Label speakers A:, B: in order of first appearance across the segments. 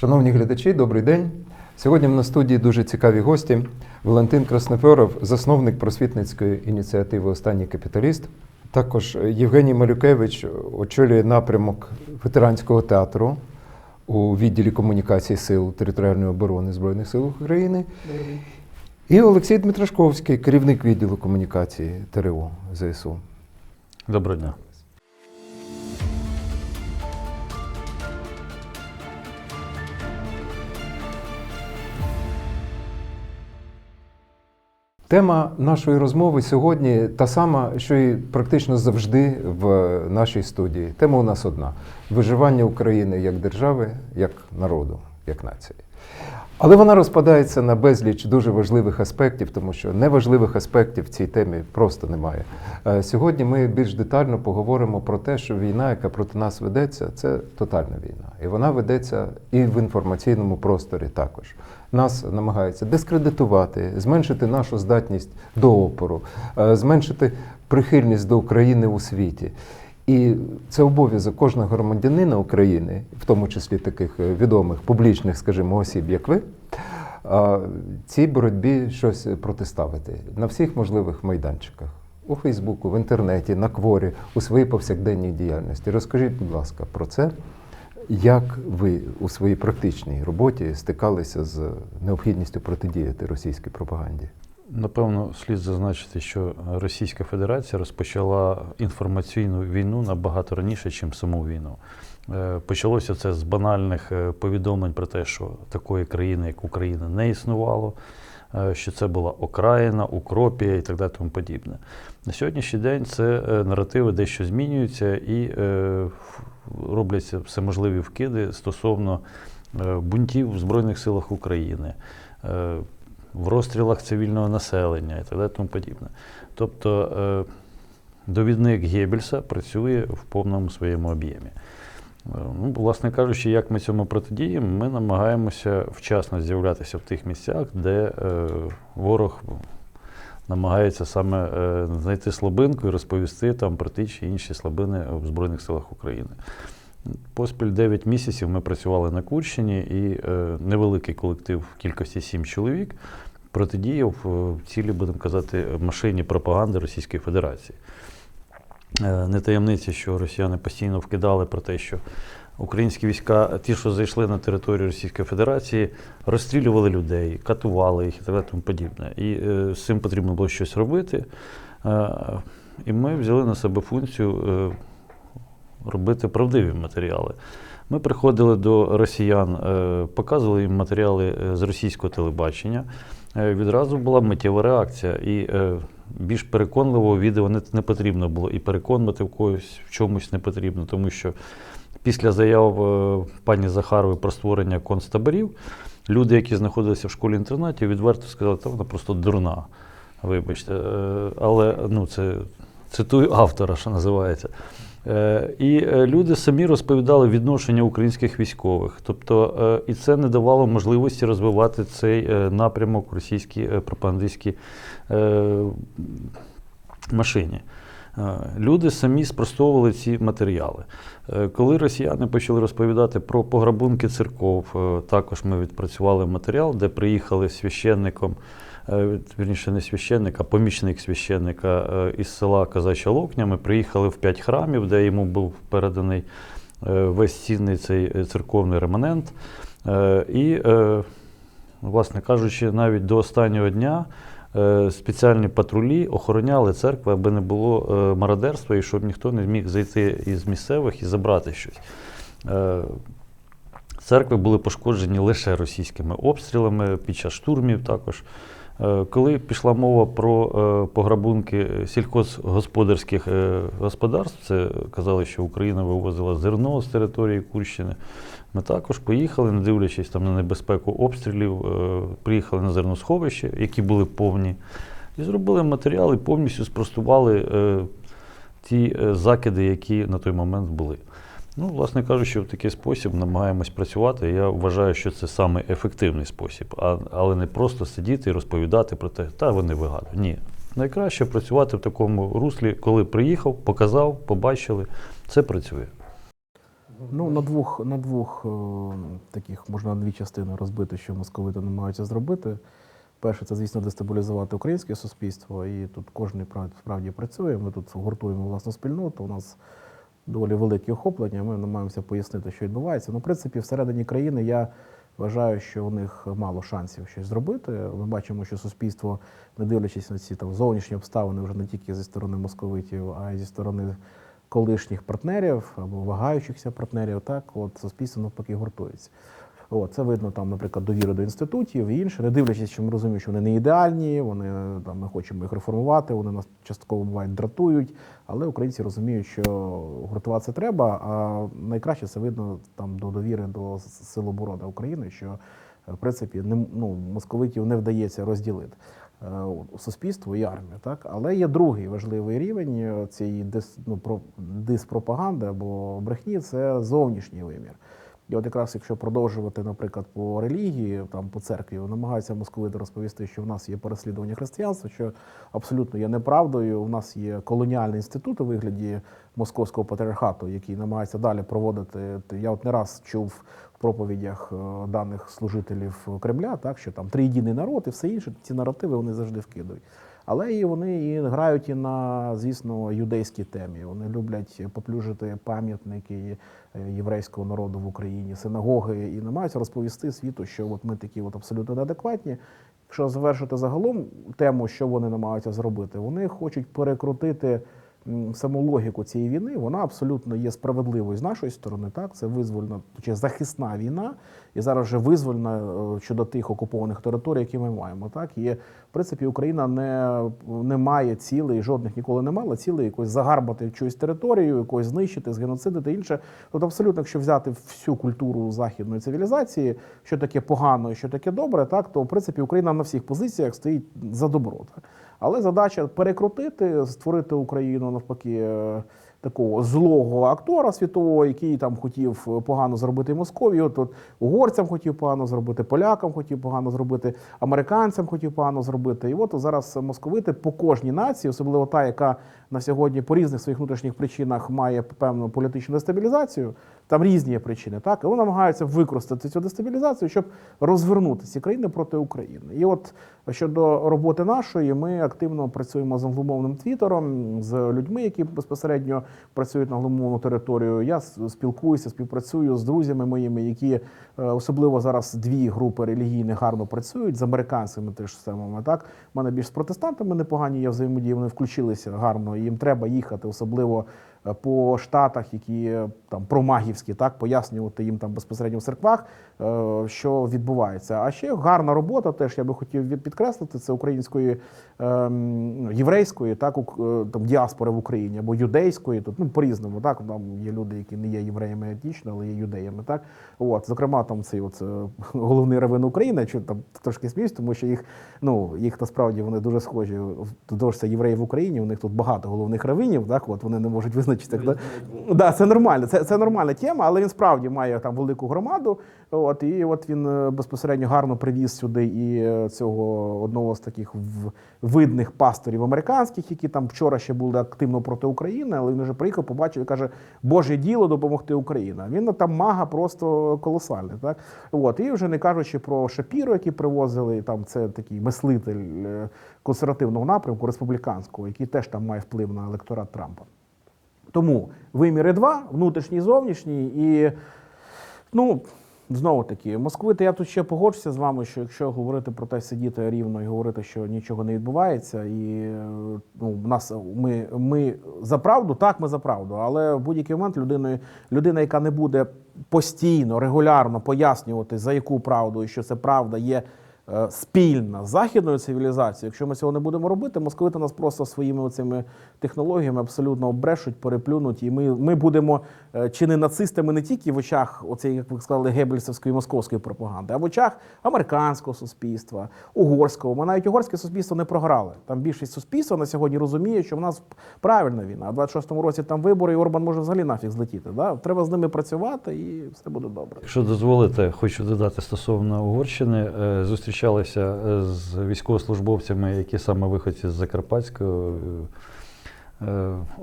A: Шановні глядачі, добрий день. Сьогодні на студії дуже цікаві гості. Валентин Красноперов, засновник просвітницької ініціативи Останній капіталіст. Також Євгеній Малюкевич очолює напрямок ветеранського театру у відділі комунікації сил територіальної оборони Збройних сил України. І Олексій Дмитрашковський, керівник відділу комунікації ТРО ЗСУ.
B: Доброго дня.
A: Тема нашої розмови сьогодні та сама, що і практично завжди в нашій студії. Тема у нас одна: виживання України як держави, як народу, як нації. Але вона розпадається на безліч дуже важливих аспектів, тому що неважливих аспектів в цій темі просто немає. Е, Сьогодні ми більш детально поговоримо про те, що війна, яка проти нас ведеться, це тотальна війна. І вона ведеться і в інформаційному просторі також. Нас намагаються дискредитувати, зменшити нашу здатність до опору, е, зменшити прихильність до України у світі. І це обов'язок кожного громадянина України, в тому числі таких е, відомих публічних, скажімо, осіб, як ви, цій боротьбі щось протиставити на всіх можливих майданчиках. У Фейсбуку, в інтернеті, на кворі, у своїй повсякденній діяльності. Розкажіть, будь ласка, про це, як ви у своїй практичній роботі стикалися з необхідністю протидіяти російській пропаганді?
B: Напевно, слід зазначити, що Російська Федерація розпочала інформаційну війну набагато раніше, ніж саму війну. Е, Почалося це з банальних е, повідомлень про те, що такої країни, як Україна, не існувало, що це була окраїна, укропія і так далі тому подібне. На сьогоднішній день це е, наративи дещо змінюються і е, робляться всеможливі вкиди стосовно е, бунтів в Збройних силах України. е, в розстрілах цивільного населення і так далі тому подібне. Тобто е, довідник Геббельса працює в повному своєму об'ємі. Е, Ну, власне кажучи, як ми цьому протидіємо, ми намагаємося вчасно з'являтися в тих місцях, де е, ворог намагається саме е, знайти слабинку і розповісти там про ті чи інші слабини в Збройних силах України. Поспіль 9 місяців ми працювали на Курщині, і е, невеликий колектив в кількості 7 чоловік протидіяв е, в цілі, будемо казати, машині пропаганди Російської Федерації. Е, Не таємниця, що росіяни постійно вкидали про те, що українські війська, ті, що зайшли на територію Російської Федерації, розстрілювали людей, катували їх і так далі тому подібне. І е, з цим потрібно було щось робити. Е, і ми взяли на себе функцію робити правдиві матеріали. Ми приходили до росіян, показували їм матеріали з російського телебачення. Відразу була миттєва реакція, і більш переконливого відео не, не потрібно було, і переконувати в когось в чомусь не потрібно, тому що після заяв е, пані Захарової про створення концтаборів, люди, які знаходилися в школі-інтернаті, відверто сказали, що вона просто дурна. Вибачте, Е, але ну, це цитую автора, що називається. Е, І е, люди самі розповідали відношення українських військових. Тобто, е, і це не давало можливості розвивати цей напрямок російській пропагандистській машині. Люди самі спростовували ці матеріали. Коли росіяни почали розповідати про пограбунки церков, також ми відпрацювали матеріал, де приїхали священником, вірніше не священник, а помічник священника е, із села Казача Локня. Ми приїхали в п'ять храмів, де йому був переданий е, весь цінний цей е, церковний реманент. Е, І, е, власне кажучи, навіть до останнього дня е, спеціальні патрулі охороняли церкви, аби не було е, мародерства і щоб ніхто не міг зайти із місцевих і забрати щось. Е, Церкви були пошкоджені лише російськими обстрілами під час штурмів також. Е, Коли пішла мова про е, пограбунки сільхозгосподарських е, господарств, це казали, що Україна вивозила зерно з території Курщини. Ми також поїхали, не дивлячись там на небезпеку обстрілів, приїхали на зерносховище, які були повні, і зробили матеріал і повністю спростували ті закиди, які на той момент були. Ну, власне кажучи, в такий спосіб намагаємось працювати. Я вважаю, що це саме ефективний спосіб, а, але не просто сидіти і розповідати про те, та вони вигадують. Ні. Найкраще працювати в такому руслі, коли приїхав, показав, побачили, це працює.
C: Ну, на двох, на двох е, таких можна на дві частини розбити, що московити намагаються зробити. Перше, це, звісно, дестабілізувати українське суспільство, і тут кожен справді працює. Ми тут гуртуємо власну спільноту. У нас доволі великі охоплення. Ми намагаємося пояснити, що відбувається. Ну, в принципі, всередині країни я вважаю, що у них мало шансів щось зробити. Ми бачимо, що суспільство, не дивлячись на ці там зовнішні обставини, вже не тільки зі сторони московитів, а й зі сторони колишніх партнерів або вагаючихся партнерів, так от суспільство навпаки гуртується. От, це видно там, наприклад, довіри до інститутів і інше, не дивлячись, що ми розуміємо, що вони не ідеальні, вони там ми хочемо їх реформувати, вони нас частково бувають дратують, але українці розуміють, що гуртуватися треба. А найкраще це видно там до довіри до Сил оборони України, що е, в принципі не ну, московитів не вдається розділити. е, Суспільство і армію, так але є другий важливий рівень е, цієї дис, ну, про, диспропаганди або брехні це зовнішній вимір. І от якраз якщо продовжувати, наприклад, по релігії, там по церкві, намагаються московити розповісти, що в нас є переслідування християнства, що абсолютно є неправдою. У нас є колоніальний інститут у вигляді московського патріархату, який намагається далі проводити. Я от не раз чув в проповідях е, даних служителів Кремля, так що там триєдиний народ і все інше. Ці наративи вони завжди вкидують. Але і вони і грають і на, звісно, юдейській темі. Вони люблять поплюжити пам'ятники е, єврейського народу в Україні, синагоги, і намагаються розповісти світу, що от ми такі от абсолютно неадекватні. Якщо завершити загалом тему, що вони намагаються зробити, вони хочуть перекрутити саму логіку цієї війни. Вона абсолютно є справедливою з нашої сторони. Так, це визвольна чи захисна війна, і зараз вже визвольна е, щодо тих окупованих територій, які ми маємо. Так і в принципі Україна не, не має цілей, жодних ніколи не мала цілей якось загарбати чуюсь територію, якось знищити, згеноцидити інше. Тобто, абсолютно, якщо взяти всю культуру західної цивілізації, що таке погано і що таке добре, так то в принципі Україна на всіх позиціях стоїть за добро. Так? Але задача перекрутити, створити Україну навпаки. Е, Такого злого актора світового, який там хотів погано зробити Московію, от угорцям хотів погано зробити, полякам хотів погано зробити, американцям хотів погано зробити. І от зараз московити по кожній нації, особливо та, яка на сьогодні по різних своїх внутрішніх причинах має певну політичну дестабілізацію. Там різні причини, так вони намагаються використати цю дестабілізацію, щоб розвернути ці країни проти України. І от щодо роботи нашої, ми активно працюємо з англомовним твіттером, з людьми, які безпосередньо працюють на англомовну територію. Я спілкуюся, співпрацюю з друзями моїми, які е, особливо зараз дві групи релігійних гарно працюють з американцями теж самими. Так у мене більш з протестантами непогані є взаємодії. Вони включилися гарно. Їм треба їхати, особливо по штатах, які е, там промагівські, так пояснювати їм там безпосередньо в церквах, е, що відбувається. А ще гарна робота, теж я би хотів підкреслити, це української ем, єврейської, так е, там діаспори в Україні або юдейської. Тут ну по-різному, так там є люди, які не є євреями етнічно, але є юдеями. Так от зокрема, там цей от, головний равин України, що там трошки сміюсь, тому що їх ну їх насправді вони дуже схожі. Дуже це євреї в Україні. У них тут багато головних равинів. Так, от вони не можуть визначитися. Да? Да, це нормально. Це, це нормальна тема, але він справді має там велику громаду. От і от він е, безпосередньо гарно привіз сюди і е, цього одного з таких видних пасторів американських, які там вчора ще були активно проти України, але він вже приїхав, побачив і каже, Боже діло допомогти Україні. Він там мага просто колосальний. Так от і вже не кажучи про Шапіро, які привозили там. Це такий мислитель е, консервативного напрямку, республіканського, який теж там має вплив на електорат Трампа. Тому виміри два, внутрішній зовнішній, і ну. Знову таки, Москвити, я тут ще погоджуся з вами, що якщо говорити про те, сидіти рівно і говорити, що нічого не відбувається, і ну, нас ми, ми за правду, так, ми за правду. Але в будь-який момент людиною, людина, яка не буде постійно, регулярно пояснювати, за яку правду і що це правда є спільна з західною цивілізацією, якщо ми цього не будемо робити, московити нас просто своїми цими технологіями абсолютно обрешуть, переплюнуть, і ми, ми будемо е, чи не нацистами не тільки в очах, оцей, як ви сказали, гебельсовської московської пропагаги, а в очах американського суспільства, угорського. Ми навіть угорське суспільство не програли. Там більшість суспільства на сьогодні розуміє, що в нас правильна війна. А в 26-му році там вибори, і Орбан може взагалі нафіг злетіти. Да? Треба з ними працювати, і все буде добре.
B: Якщо дозволите, хочу додати стосовно Угорщини. Е, Зустрічалися е, з військовослужбовцями, які саме виходці з Закарпатської е, е,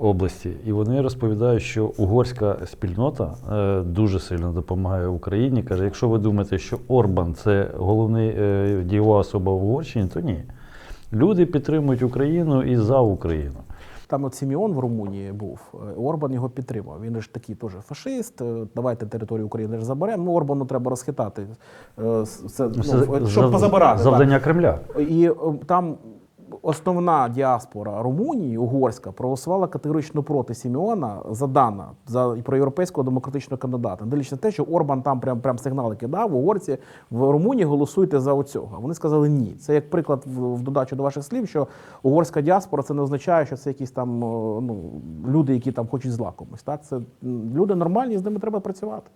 B: області, і вони розповідають, що угорська спільнота е, дуже сильно допомагає Україні. Каже, якщо ви думаєте, що Орбан це головний е, дієва особа в Угорщині, то ні. Люди підтримують Україну і за Україну.
C: Там от Сіміон в Румунії був, е, Орбан його підтримав. Він ж такий теж фашист. е, Давайте територію України ж заберемо. Ну, Орбану треба розхитати. е, Це, ну, щоб
B: зав-
C: позабирати. так.
B: завдання Кремля.
C: І е, там основна діаспора Румунії, угорська, проголосувала категорично проти Сімеона за Дана, за проєвропейського демократичного кандидата. Не на те, що Орбан там прям, прям сигнали кидав, угорці в Румунії голосуйте за оцього. Вони сказали ні. Це як приклад в, в додачу до ваших слів, що угорська діаспора це не означає, що це якісь там е, ну, люди, які там хочуть зла комусь. Так? Це люди нормальні, з ними треба працювати.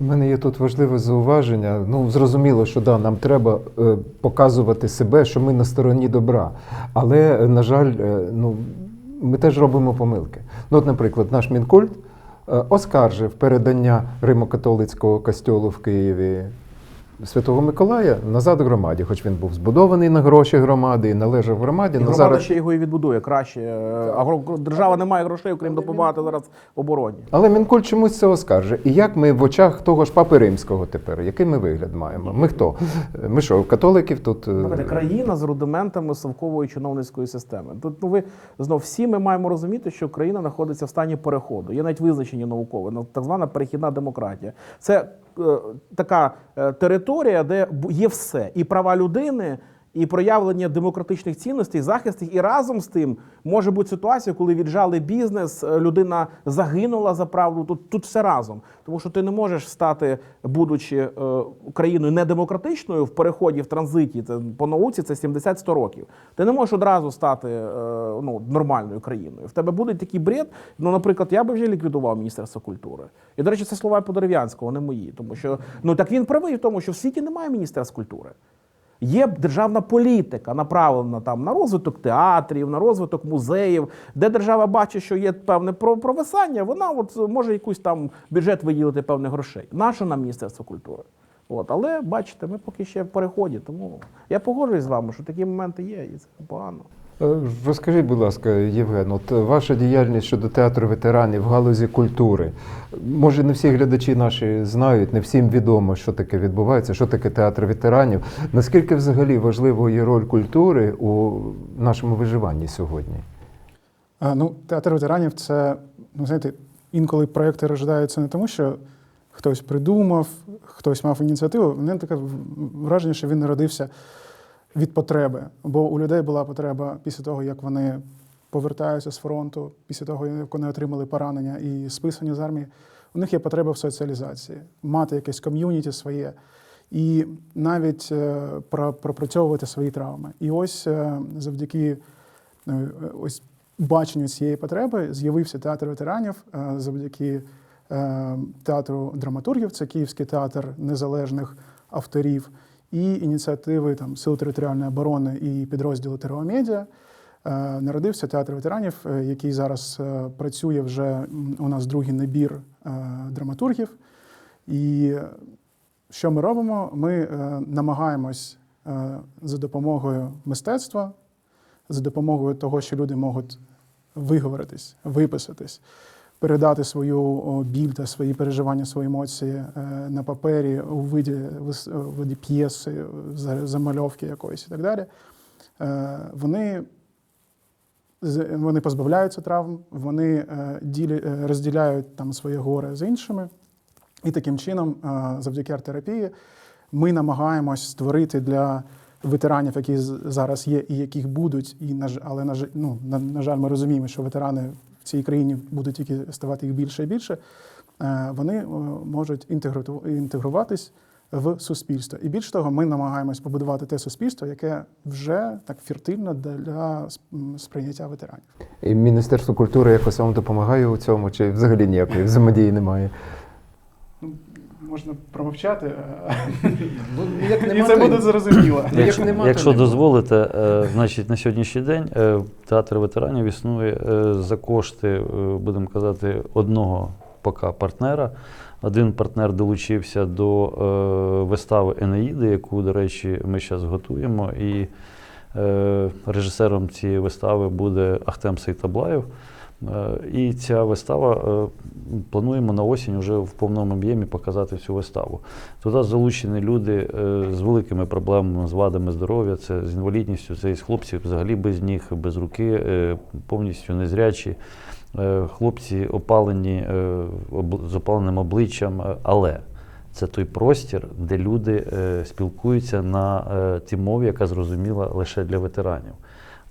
A: У мене є тут важливе зауваження. Ну, зрозуміло, що да, нам треба е, показувати себе, що ми на стороні добра. Але, на жаль, е, ну, ми теж робимо помилки. Ну, от, наприклад, наш Мінкульт е, оскаржив передання Римо-католицького костьолу в Києві Святого Миколая назад громаді, хоч він був збудований на гроші громади і належав громаді.
C: І громада
A: зараз...
C: ще його і відбудує краще. Е, А держава не має грошей, окрім допомагати зараз обороні.
A: Але Мінкульт чомусь це оскаржує. І як ми в очах того ж Папи Римського тепер? Який ми вигляд маємо? Ми хто? Е, Ми що, католиків тут? е,
C: Знаєте, країна з рудиментами совкової чиновницької системи. Тут ну ви знов всі ми маємо розуміти, що країна знаходиться в стані переходу. Є навіть визначення наукове, так звана перехідна демократія. Це е, така е, територія, де є все: і права людини. І проявлення демократичних цінностей, захист їх. і разом з тим може бути ситуація, коли віджали бізнес, е, людина загинула за правду. Тут, тут все разом. Тому що ти не можеш стати, будучи е, країною недемократичною в переході в транзиті. Це по науці це 70-100 років. Ти не можеш одразу стати е, ну, нормальною країною. В тебе буде такий бред. Ну, наприклад, я би вже ліквідував Міністерство культури. І, до речі, це слова Подерев'янського, не мої. Тому що ну так він правий в тому, що в світі немає міністерства культури. Є державна політика, направлена там на розвиток театрів, на розвиток музеїв, де держава бачить, що є певне про- провисання, вона от може якийсь там бюджет виділити певних грошей. Наше нам Міністерство культури. От, але бачите, ми поки ще в переході. Тому я погоджуюсь з вами, що такі моменти є, і це погано.
A: Е, Розкажіть, будь ласка, Євген, от ваша діяльність щодо театру ветеранів в галузі культури. Може, не всі глядачі наші знають, не всім відомо, що таке відбувається, що таке театр ветеранів. Наскільки взагалі важливою є роль культури у нашому виживанні сьогодні?
D: А, Ну, театр ветеранів це, ну знаєте, інколи проекти рождаються не тому, що хтось придумав, хтось мав ініціативу. Мене таке враження, що він народився від потреби. Бо у людей була потреба після того, як вони повертаються з фронту, після того, як вони отримали поранення і списані з армії. У них є потреба в соціалізації, мати якесь ком'юніті своє і навіть е, пропрацьовувати свої травми. І ось е, завдяки е, ось баченню цієї потреби з'явився театр ветеранів завдяки театру драматургів, це Київський театр незалежних авторів, і ініціативи там, Сил територіальної оборони і підрозділу Тереомедіа. Е, Народився театр ветеранів, е, який зараз е, працює вже у нас другий набір драматургів. І що ми робимо? Ми намагаємось за допомогою мистецтва, за допомогою того, що люди можуть виговоритись, виписатись, передати свою біль та свої переживання, свої емоції е, на папері у виді, вис- у виді п'єси, за- замальовки якоїсь і так далі. Е, Вони, вони позбавляються травм, вони е, е, розділяють там своє горе з іншими. І таким чином, е, завдяки арт-терапії, ми намагаємось створити для ветеранів, які зараз є і яких будуть, і але на, ну, на жаль, ми розуміємо, що ветерани в цій країні буде тільки ставати їх більше і більше. е, Вони е, можуть інтегруватись в суспільство. І більш того, ми намагаємось побудувати те суспільство, яке вже так фертильно для сприйняття ветеранів.
A: І Міністерство культури якось вам допомагає у цьому, чи взагалі ніякої взаємодії немає?
D: Можна промовчати,
A: Ну, як
D: і це буде зрозуміло.
A: Ну, як
B: Якщо,
A: нема,
B: якщо дозволите, е, значить на сьогоднішній день е, театр ветеранів існує е, за кошти, е, будемо казати, одного поки партнера. Один партнер долучився до е, вистави Енеїди, яку, до речі, ми зараз готуємо. І Е, Режисером цієї вистави буде Ахтем Сейтаблаєв. Е, І ця вистава е, плануємо на осінь вже в повному об'ємі показати цю виставу. Туди залучені люди е, з великими проблемами, з вадами здоров'я, це з інвалідністю, це із хлопців взагалі без ніг, без руки, повністю незрячі. Хлопці опалені з опаленим обличчям, але це той простір, де люди спілкуються на тій мові, яка зрозуміла лише для ветеранів.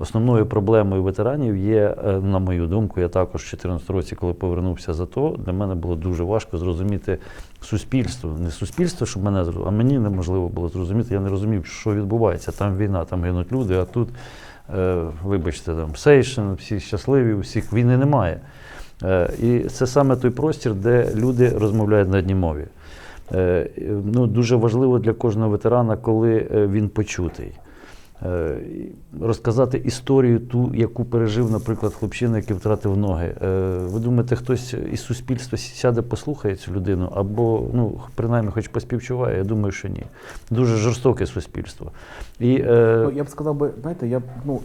B: Основною проблемою ветеранів є, е, на мою думку, я також в 2014 році, коли повернувся за то, для мене було дуже важко зрозуміти суспільство. Не суспільство, щоб мене зрозуміло, а мені неможливо було зрозуміти. Я не розумів, що відбувається. Там війна, там гинуть люди, а тут, е, вибачте, там сейшн, всі щасливі, у всіх війни немає. Е, І це саме той простір, де люди розмовляють на одній мові. Ну, дуже важливо для кожного ветерана, коли він почутий. Е, Розказати історію, ту, яку пережив, наприклад, хлопчина, який втратив ноги. Е, Ви думаєте, хтось із суспільства сяде, послухає цю людину, або ну, принаймні хоч поспівчуває? Я думаю, що ні. Дуже жорстоке суспільство. І, е,
C: я б сказав би, знаєте, я б, ну.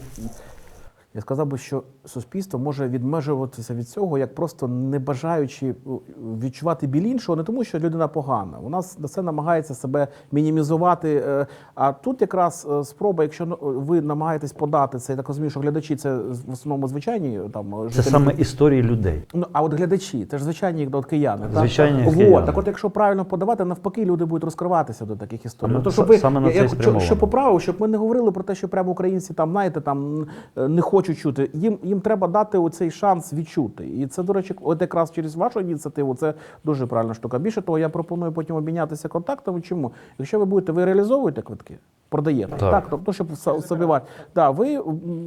C: Я сказав би, що суспільство може відмежуватися від цього, як просто не бажаючи ну, відчувати біль іншого, не тому, що людина погана. Нас на це намагається себе мінімізувати. е, А тут якраз е, спроба, якщо ну, ви намагаєтесь подати це, я так розумію, що глядачі це в основному звичайні там
B: це
C: жителі
B: саме історії людей.
C: Ну, а от глядачі, це ж звичайні як от кияни.
B: Звичайні
C: Вот.
B: кияни.
C: Так от, якщо правильно подавати, навпаки, люди будуть розкриватися до таких історій. Ну, то, щоб ви,
B: саме на це
C: я
B: і
C: що поправив, щоб ми не говорили про те, що прямо українці там, знаєте, там е, не хочуть чути. Їм, їм треба дати оцей шанс відчути. І це, до речі, от якраз через вашу ініціативу це дуже правильна штука. Більше того, я пропоную потім обмінятися контактами. Чому? Якщо ви будете, ви реалізовуєте квитки? Продаєте.
B: Так.
C: Так, тобто, щоб со- собівати. Да, ви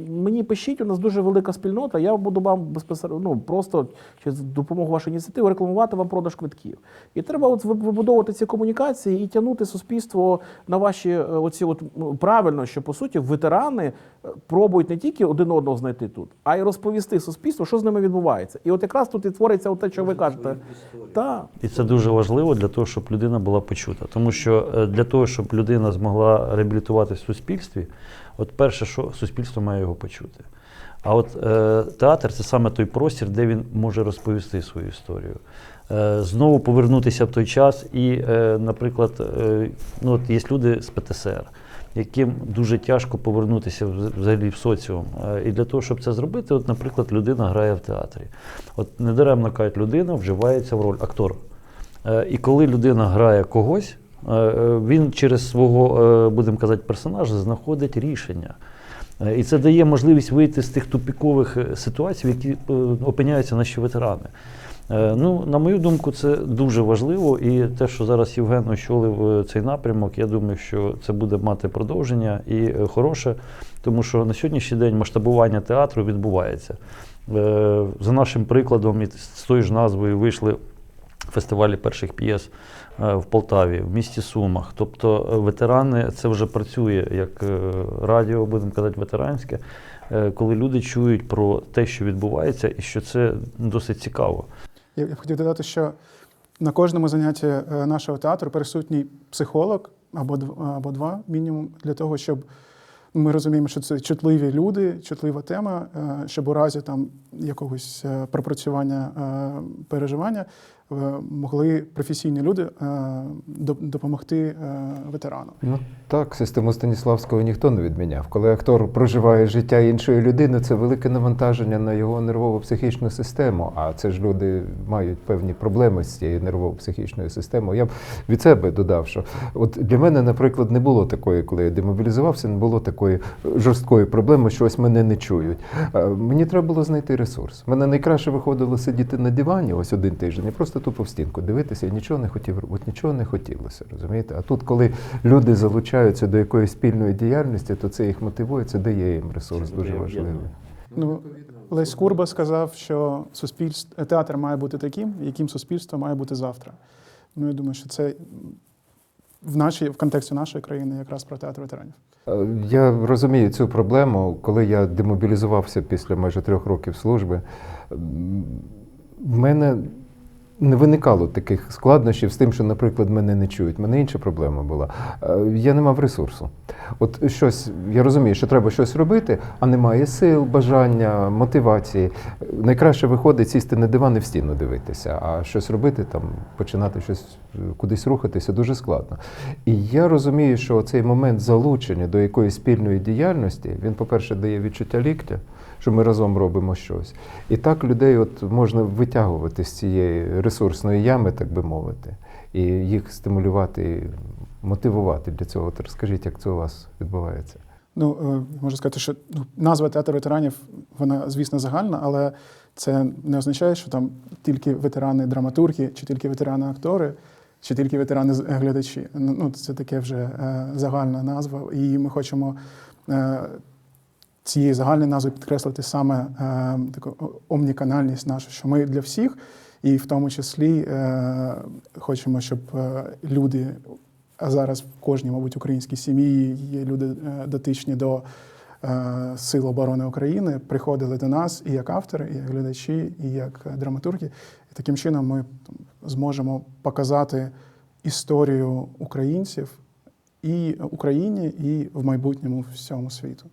C: мені пишіть, у нас дуже велика спільнота. Я буду вам безпосередньо ну, просто через допомогу вашої ініціативи рекламувати вам продаж квитків. І треба от вибудовувати ці комунікації і тягнути суспільство на ваші е, оці от ну, правильно, що по суті ветерани е, пробують не тільки один одного знайти тут, а й розповісти суспільству, що з ними відбувається. І от якраз тут і твориться те, що ви кажете. Так.
B: І це дуже важливо для того, щоб людина була почута. Тому що е, для того, щоб людина змогла реабілітуватися в суспільстві, от перше, що суспільство має його почути. А от е, театр це саме той простір, де він може розповісти свою історію. Е, знову повернутися в той час, і, е, наприклад, е, ну, от є люди з ПТСР, яким дуже тяжко повернутися взагалі в соціум. Е, І для того, щоб це зробити, от, наприклад, людина грає в театрі. От недаремно кажуть, людина вживається в роль актор. Е, І коли людина грає когось, він через свого, е, будемо казати, персонажа знаходить рішення. Е, І це дає можливість вийти з тих тупікових е, ситуацій, в які е, опиняються наші ветерани. Е, Ну, на мою думку, це дуже важливо. І те, що зараз Євген очолив е, цей напрямок, я думаю, що це буде мати продовження і е, хороше, тому що на сьогоднішній день масштабування театру відбувається. Е, За нашим прикладом, і з тою ж назвою вийшли фестивалі перших п'єс е, в Полтаві, в місті Сумах. Тобто е, ветерани це вже працює як е, радіо, будемо казати, ветеранське, е, коли люди чують про те, що відбувається, і що це досить цікаво.
D: Я б хотів додати, що на кожному занятті е, нашого театру присутній психолог або або два мінімум для того, щоб ми розуміємо, що це чутливі люди, чутлива тема, е, щоб у разі там якогось е, пропрацювання е, переживання е, могли професійні люди е, допомогти е, ветерану.
A: Ну так, систему Станіславського ніхто не відміняв. Коли актор проживає життя іншої людини, це велике навантаження на його нервово-психічну систему. А це ж люди мають певні проблеми з цією нервово-психічною системою. Я б від себе додав, що от для мене, наприклад, не було такої, коли я демобілізувався, не було такої жорсткої проблеми, що ось мене не чують. Е, Мені треба було знайти ресурс. Мене найкраще виходило сидіти на дивані ось один тиждень і просто тупо в стінку дивитися і нічого не хотів, от нічого не хотілося, розумієте? А тут, коли люди залучаються до якоїсь спільної діяльності, то це їх мотивує, це дає їм ресурс дуже важливий.
D: Ну, Лесь Курба сказав, що суспільство, театр має бути таким, яким суспільство має бути завтра. Ну, я думаю, що це в, нашій, в контексті нашої країни якраз про театр ветеранів.
A: Е, Я розумію цю проблему, коли я демобілізувався після майже трьох років служби. В мене не виникало таких складнощів з тим, що, наприклад, мене не чують. У мене інша проблема була. Е, Я не мав ресурсу. От щось, я розумію, що треба щось робити, а немає сил, бажання, мотивації. Найкраще виходить сісти на диван і в стіну дивитися, а щось робити, там, починати щось е, кудись рухатися дуже складно. І я розумію, що цей момент залучення до якоїсь спільної діяльності, він, по-перше, дає відчуття ліктя, що ми разом робимо щось. І так людей от можна витягувати з цієї ресурсної ями, так би мовити, і їх стимулювати, мотивувати для цього. От розкажіть, як це у вас відбувається?
D: Ну, е, можу сказати, що ну, назва театр ветеранів, вона, звісно, загальна, але це не означає, що там тільки ветерани драматурги, чи тільки ветерани актори, чи тільки ветерани глядачі? Ну, ну, це таке вже е, загальна назва. І ми хочемо цією загальною назвою підкреслити саме е, таку омніканальність нашу, що ми для всіх, і в тому числі е, хочемо, щоб е, люди а зараз в кожній, мабуть, українській сім'ї є люди е, дотичні до е, Сил оборони України, приходили до нас і як автори, і як глядачі, і як драматурги. І таким чином ми зможемо показати історію українців і Україні, і в майбутньому всьому світу.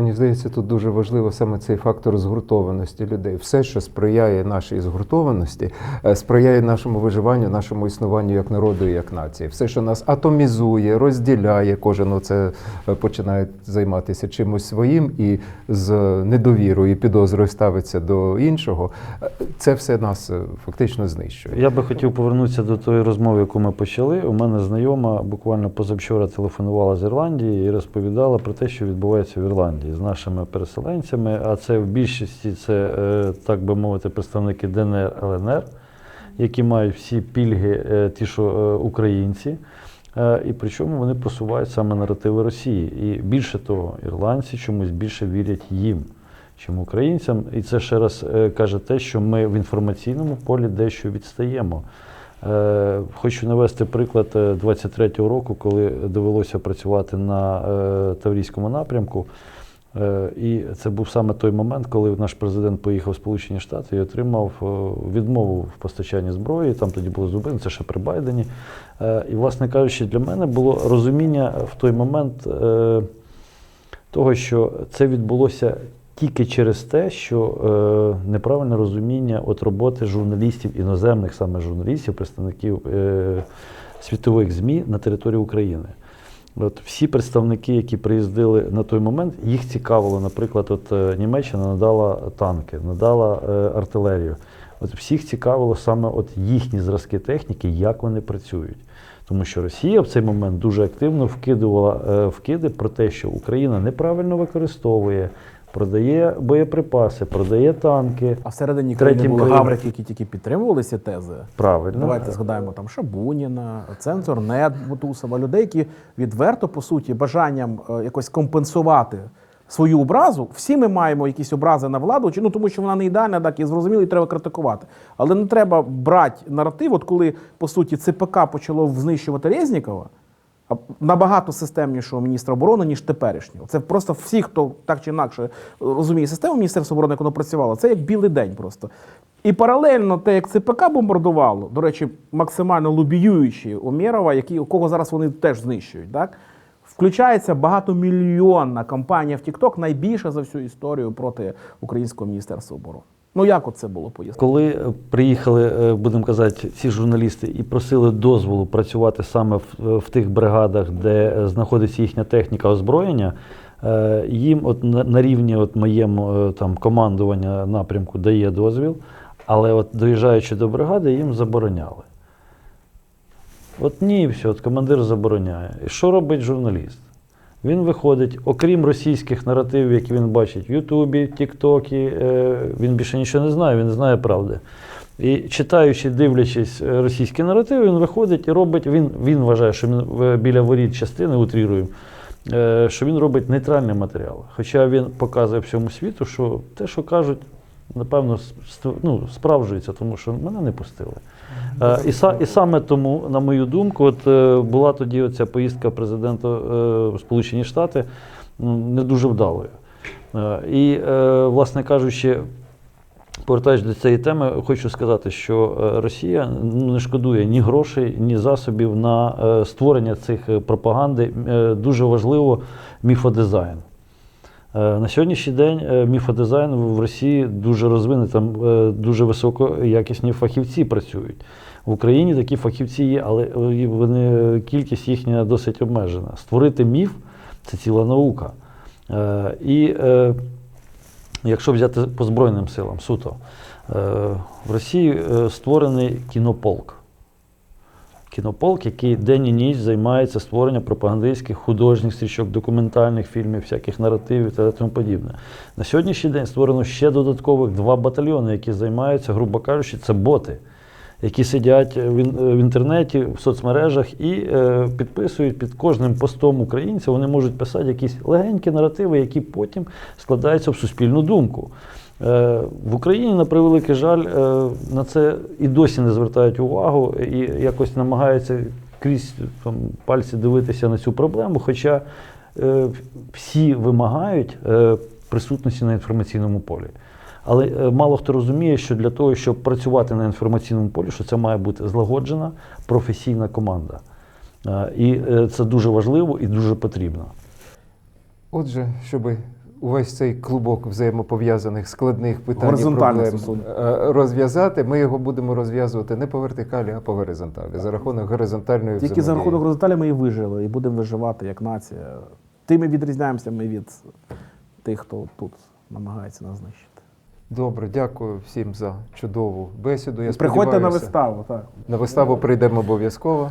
A: Мені здається, тут дуже важливо саме цей фактор згуртованості людей. Все, що сприяє нашій згуртованості, е, сприяє нашому виживанню, нашому існуванню як народу і як нації. Все, що нас атомізує, розділяє, кожен оце е, починає займатися чимось своїм і з недовірою і підозрою ставиться до іншого. е, Це все нас фактично знищує.
B: Я би хотів повернутися до тої розмови, яку ми почали. У мене знайома буквально позавчора телефонувала з Ірландії і розповідала про те, що відбувається в Ірландії з нашими переселенцями. А це в більшості це, е, так би мовити, представники ДНР ЛНР, які мають всі пільги, е, ті, що е, українці. І причому вони просувають саме наративи Росії. І більше того, ірландці чомусь більше вірять їм, чим українцям. І це ще раз каже те, що ми в інформаційному полі дещо відстаємо. Хочу навести приклад е, 23-го року, коли довелося працювати на Таврійському напрямку. Е, І це був саме той момент, коли наш президент поїхав в Сполучені Штати і отримав е, відмову в постачанні зброї. Там тоді було зупинено, це ще при Байдені. Е, І, власне кажучи, для мене було розуміння в той момент того, що це відбулося тільки через те, що неправильне розуміння от роботи журналістів, іноземних саме журналістів, представників світових ЗМІ на території України. От всі представники, які приїздили на той момент, їх цікавило, наприклад, от е, Німеччина надала танки, надала е, артилерію. От всіх цікавило саме от їхні зразки техніки, як вони працюють. Тому що Росія в цей момент дуже активно вкидувала е, вкиди про те, що Україна неправильно використовує, продає боєприпаси, продає танки.
C: А всередині країни були
B: країнам.
C: гаврики, які тільки підтримували ці тези.
B: Правильно.
C: Давайте згадаємо там Шабуніна, цензор Нет Бутусова, людей, які відверто, по суті, бажанням е, якось компенсувати свою образу. Всі ми маємо якісь образи на владу, чи ну тому, що вона не ідеальна, так і зрозуміло, і треба критикувати. Але не треба брати наратив, от коли по суті ЦПК почало знищувати Резнікова. Набагато системнішого міністра оборони, ніж теперішнього. Це просто всі, хто так чи інакше розуміє систему Міністерства оборони, як воно працювало, це як білий день просто. І паралельно те, як ЦПК бомбардувало, до речі, максимально лобіюючи Омєрова, який, кого зараз вони теж знищують, так? Включається багатомільйонна кампанія в TikTok, найбільша за всю історію проти Українського міністерства оборони. Ну як от це було пояснити?
B: Коли е, приїхали, е, будемо казати, ці журналісти і просили дозволу працювати саме в, в тих бригадах, де е, знаходиться їхня техніка озброєння, е, їм от на, рівні от моєму е, там командування напрямку дає дозвіл, але от доїжджаючи до бригади, їм забороняли. От ні, все, от командир забороняє. І що робить журналіст? Він виходить, окрім російських наративів, які він бачить в Ютубі, Тіктокі, е, він більше нічого не знає, він знає правди. І читаючи, дивлячись е, російські наративи, він виходить і робить, він, він вважає, що він е, біля воріт частини утріруємо, е, що він робить нейтральний матеріал. Хоча він показує всьому світу, що те, що кажуть, напевно, ну, справджується, тому що мене не пустили. Е, І, і саме тому, на мою думку, от е, була тоді оця поїздка президента е, в Сполучені Штати не дуже вдалою. І, власне кажучи, Повертаючись до цієї теми, хочу сказати, що Росія ну, не шкодує ні грошей, ні засобів на створення цих пропаганди. Дуже важливо міфодизайн. Е, На сьогоднішній день е, міфодизайн в Росії дуже розвинений, там е, дуже високоякісні фахівці працюють. В Україні такі фахівці є, але вони, кількість їхня досить обмежена. Створити міф це ціла наука. І якщо взяти по Збройним силам суто, в Росії створений кінополк. Кінополк, який день і ніч займається створенням пропагандистських художніх стрічок, документальних фільмів, всяких наративів та тому подібне. На сьогоднішній день створено ще додаткових два батальйони, які займаються, грубо кажучи, це боти, які сидять в, інтернеті, в соцмережах і е, підписують під кожним постом українця. Вони можуть писати якісь легенькі наративи, які потім складаються в суспільну думку. Е, В Україні, на превеликий жаль, е, на це і досі не звертають увагу і якось намагаються крізь там, пальці дивитися на цю проблему. Хоча е, всі вимагають присутності на інформаційному полі. Але мало хто розуміє, що для того, щоб працювати на інформаційному полі, що це має бути злагоджена професійна команда. І це дуже важливо і дуже потрібно.
A: Отже, щоб увесь цей клубок взаємопов'язаних складних питань і проблем е, розв'язати, ми його будемо розв'язувати не по вертикалі, а по горизонталі, за рахунок горизонтальної
C: Тільки за рахунок горизонталі ми і вижили, і будемо виживати як нація. Тим ми відрізняємося ми від тих, хто тут намагається нас знищити.
A: Добре, дякую всім за чудову бесіду. Я
C: Приходьте на виставу, так.
A: На виставу прийдемо обов'язково.